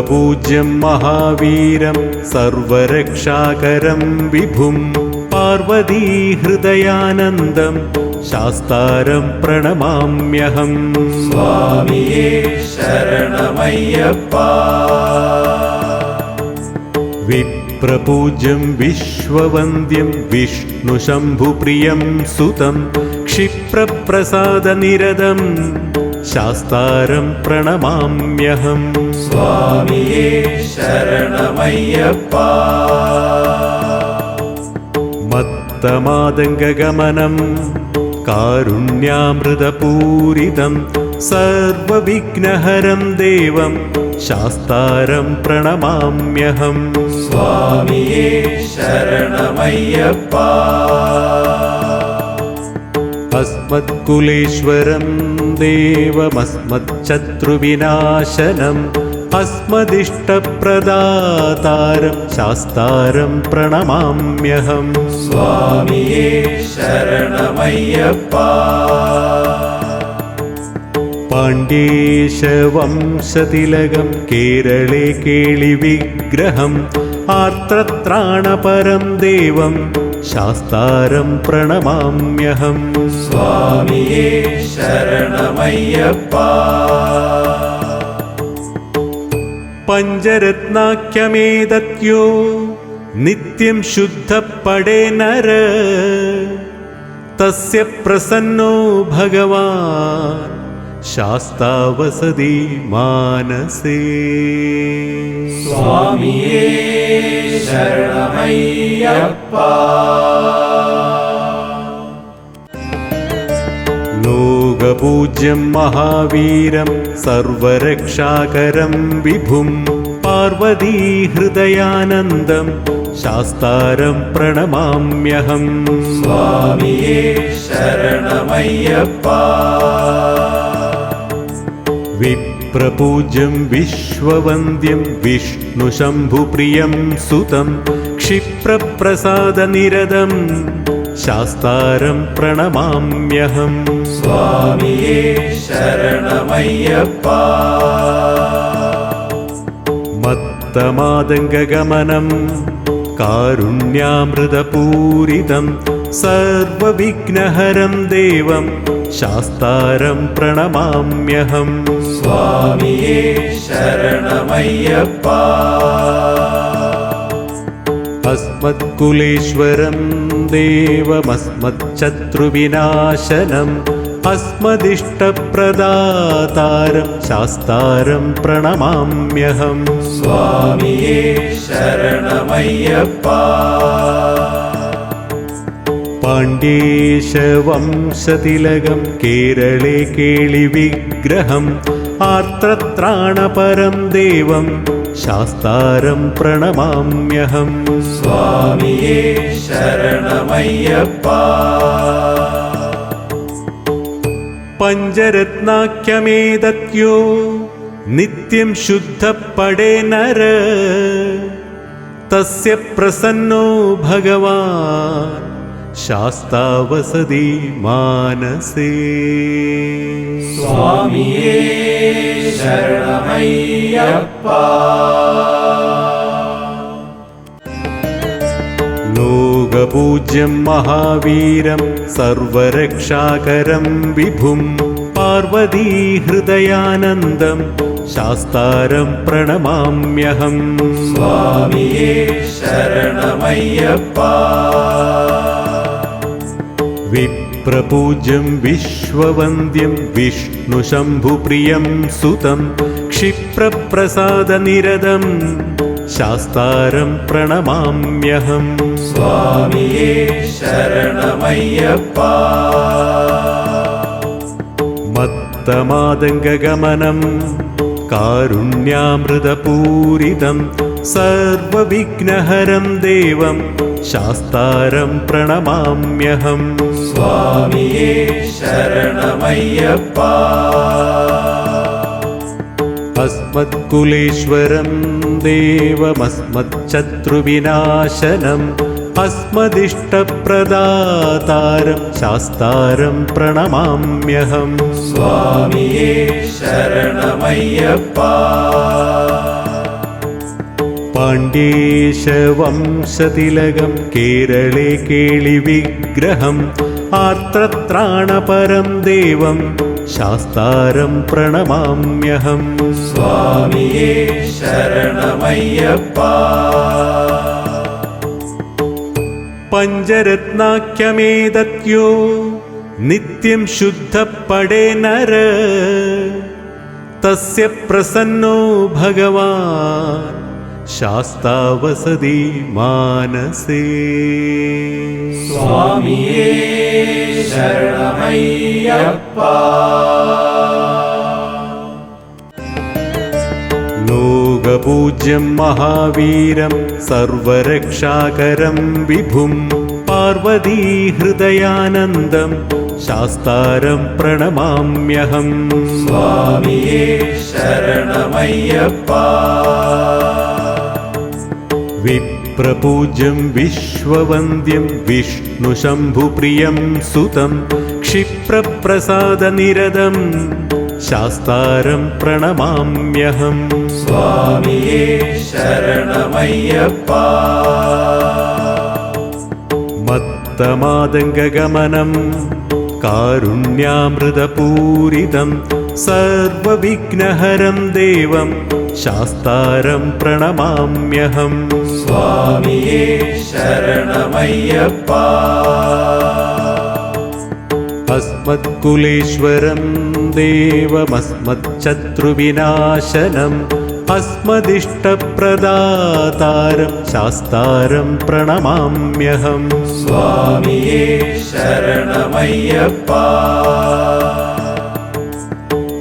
ലോകപൂജ്യം മഹാവീരം സർവരക്ഷാകരം വിഭും പാർവതീഹൃദയാനന്ദം ശാസ്താരം പ്രണമാമ്യഹം. സ്വാമിയേ ശരണമയ്യപ്പ. വിപ്രപൂജ്യം വിശ്വവന്ദ്യം വിഷ്ണുശംഭുപ്രിയം സുതം ക്ഷിപ്രപ്രസാദനിരതം. ശാസ്താരം പ്രണമാമ്യഹം. സ്വാമിയേ ശരണമയ്യപ്പ. മത്തമാതംഗമനം കാരുണ്യാമൃതപൂരിതം സർവവിഘ്നഹരം ദേവം ശാസ്താരം പ്രണമാമ്യഹം. സ്വാമിയേ ശരണമയ്യപ്പ. अस्मत्कुलेश्वरं देवमस्मच्छत्रुविनाशनम् अस्मदिष्टप्रदातारं शास्तारं प्रणमाम्यहं स्वामिये शरणमय्यप्पा पाण्डेशवंशतिलकं केरळे केळिविग्रहम् आर्तत्राणपरं देवम् ശാസ്താരം പ്രണമാമ്യഹം. സ്വാമിയേ ശരണമയ്യപ്പ. പഞ്ചരത്നാഖ്യമേതത്യോ നിത്യം ശുദ്ധപ്പടേ നര. തസ്യ പ്രസന്നോ ഭഗവാൻ ശാസ്താവസതി മാനസേ. സ്വാമിയേ ശരണമയ്യപ്പ ലോകപൂജ്യം മഹാവീരം സർവരക്ഷാകരം വിഭും പാർവതീഹൃദയാനന്ദം ശാസ്താരം പ്രണമാമ്യഹം. സ്വാമിയേ ശരണമയ്യപ്പ. വിപ്രപൂജ്യം വിശ്വവന്ദ്യം വിഷ്ണുശംഭുപ്രിയം സുതം ക്ഷിപ്രപ്രസാദനിരതം ശാസ്താരം പ്രണമാമ്യഹം. സ്വാമിയേ ശരണമയ്യപ്പ. മത്തമാതംഗഗമനം कारुण्यामृतपूरितं सर्वविघ्नहरं देवं शास्तारं प्रणमाम्यहम्। स्वामिये शरणमय्यप्पा। अस्मत्कुलेश्वरं देवमस्मत् शत्रुविनाशनम् അസ്മദിഷ്ടപ്രദാതാരം ശാസ്താരം പ്രണമാമ്യഹം. സ്വാമിയേ ശരണമയ്യപ്പ. പാണ്ഡേശവംശതിലകം കേരളെ കേളി വിഗ്രഹം. ആർത്രത്രാണപരം ദേവം ശാസ്താരം പ്രണമാമ്യഹം. സ്വാമിയേ ശരണമയ്യപ്പ. പഞ്ചരത്നാഖ്യമേതത്യോ? നിത്യം ശുദ്ധപ്പടേ നര. തസ്യ പ്രസന്നോ ഭഗവാൻ. ശാസ്താവസതി മാനസേ. സ്വാമിയേ ശരണമയ്യപ്പ. ലോകപൂജ്യം മഹാവീരം സർവരക്ഷാകരം വിഭും പാർവതീഹൃദയാനന്ദം ശാസ്താരം പ്രണമാമ്യഹം. സ്വാമിയേ ശരണമയ്യപ്പ. വിപ്രപൂജ്യം വിശ്വവന്ദ്യം വിഷ്ണുശംഭുപ്രിയം സുതം ക്ഷിപ്രപ്രസാദനിരതം ശാസ്താരം പ്രണമാമ്യഹം. स्वामे शरणमय्यप्पा। मत्तमादङ्गगमनम् कारुण्यामृतपूरितम् सर्वविघ्नहरं देवम् शास्तारम् प्रणमाम्यहम्। स्वामे शरणमय्यप्पा। अस्मत्कुलेश्वरं देवमस्मच्चत्रुविनाशनम् അസ്മദിഷ്ടപ്രദാതാരം ശാസ്താരം പ്രണമാമ്യഹം. സ്വാമിയേ ശരണമയ്യപ്പ. പാണ്ഡേശവംശതിലകം കേരളെ കേളി വിഗ്രഹം. ആർത്തത്രാണപരം ദേവം ശാസ്താരം പ്രണമാമ്യഹം. സ്വാമിയേ ശരണമയ്യപ്പ. പഞ്ചരത്നാഖ്യമേതത്യോ? നിത്യം ശുദ്ധപ്പടേ നര. തസ്യ പ്രസന്നോ ഭഗവാൻ ശാസ്താവസതി മാനസേ. സ്വാമിയേ ശരണമയ്യപ്പ. ലോകപൂജ്യം മഹാവീരം സർവരക്ഷാകരം വിഭും പാർവതീഹൃദയാനന്ദം ശാസ്താരം പ്രണമാമ്യഹം. സ്വാമിയേ ശരണമയ്യപ്പ. വിപ്രപൂജ്യം വിശ്വവന്ദ്യം വിഷ്ണുശംഭുപ്രിയം സുതം ക്ഷിപ്രപ്രസാദനിരതം ശാസ്താരം പ്രണമാമ്യഹം. स्वामे शरणमय्यप्पा। मत्तमादङ्गगमनम् कारुण्यामृतपूरितम् सर्वविघ्नहरं देवम् शास्तारं प्रणमाम्यहम्। स्वामे शरणमय्यप्पा। अस्मत्कुलेश्वरं देवमस्मच्चत्रुविनाशनम् അസ്മദിഷ്ടപ്രദാതാരം ശാസ്താരം പ്രണമാമ്യഹം. സ്വാമിയേ ശരണമയ്യപ്പ.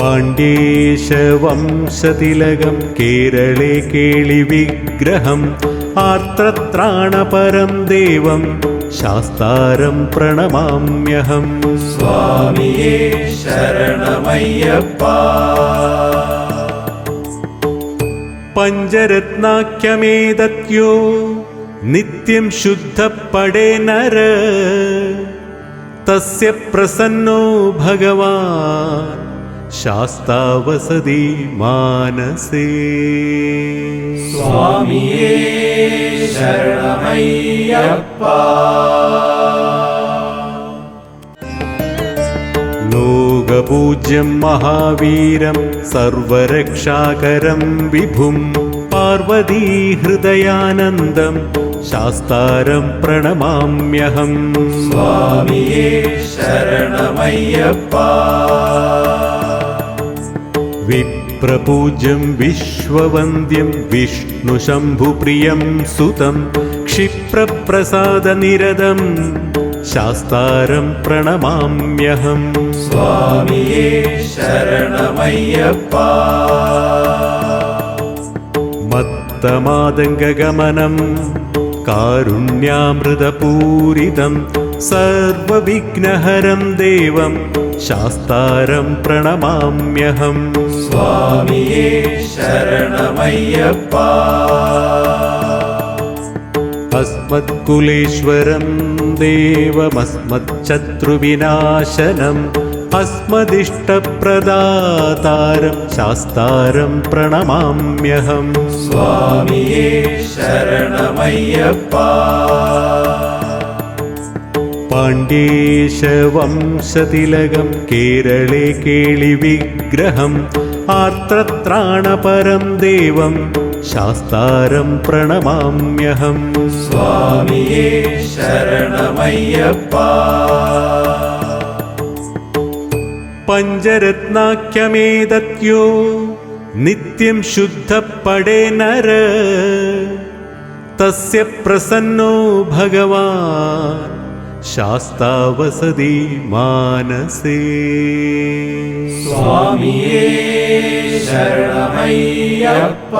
പാണ്ഡേശവംശതിലകം കേരളെ കേളി വിഗ്രഹം. ആർത്തത്രാണപരം ദേവം ശാസ്താരം പ്രണമാമ്യഹം. സ്വാമിയേ ശരണമയ്യപ്പാ. പഞ്ചരത്നാഖ്യമേതത്യോ? നിത്യം ശുദ്ധപ്പടേ നര. തസ്യ പ്രസന്നോ ഭഗവാൻ. ശാസ്താവസതി മാനസേ. സ്വാമിയേ ശരണമയ്യപ്പ. ലോകപൂജ്യം മഹാവീരം സർവരക്ഷാകരം വിഭും പാർവതീ ഹൃദയാനന്ദം ശാസ്താരം പ്രണമാമ്യഹം. സ്വാമിയേ ശരണമയ്യപ്പ. വിപ്രപൂജ്യം വിശ്വവന്ദ്യം വിഷ്ണുശംഭുപ്രിയം സുതം ക്ഷിപ്രപ്രസാദനിരതം ശാസ്താരം പ്രണമാമ്യഹം. സ്വാമിയേ ശരണമയ്യപ്പ. മത്തമാതംഗമനം കാരുണ്യാമൃതപൂരിതം സർവവിഘ്നഹരം ദേവം ശാസ്താരം പ്രണമാമ്യഹം. സ്വാമിയേ ശരണമയ്യപ്പ. अस्मत्कुलेश्वरं देवमस्मच्छत्रुविनाशनम् अस्मदिष्टप्रदातारं शास्तारं प्रणमाम्यहं स्वामिये शरणमय्यप्पा पाण्डेशवंशतिलकं केरळे केळिविग्रहम् आर्तत्राणपरं देवम् ശാസ്താരം പ്രണമാമ്യഹം. സ്വാമിയേ ശരണമയ്യപ്പ. പഞ്ചരത്നാഖ്യമേതത്യോ നിത്യം ശുദ്ധപ്പടേ നര. തസ്യ പ്രസന്നോ ഭഗവാൻ. ശാസ്താവസതി മാനസേ. സ്വാമിയേ ശരണമയ്യപ്പ.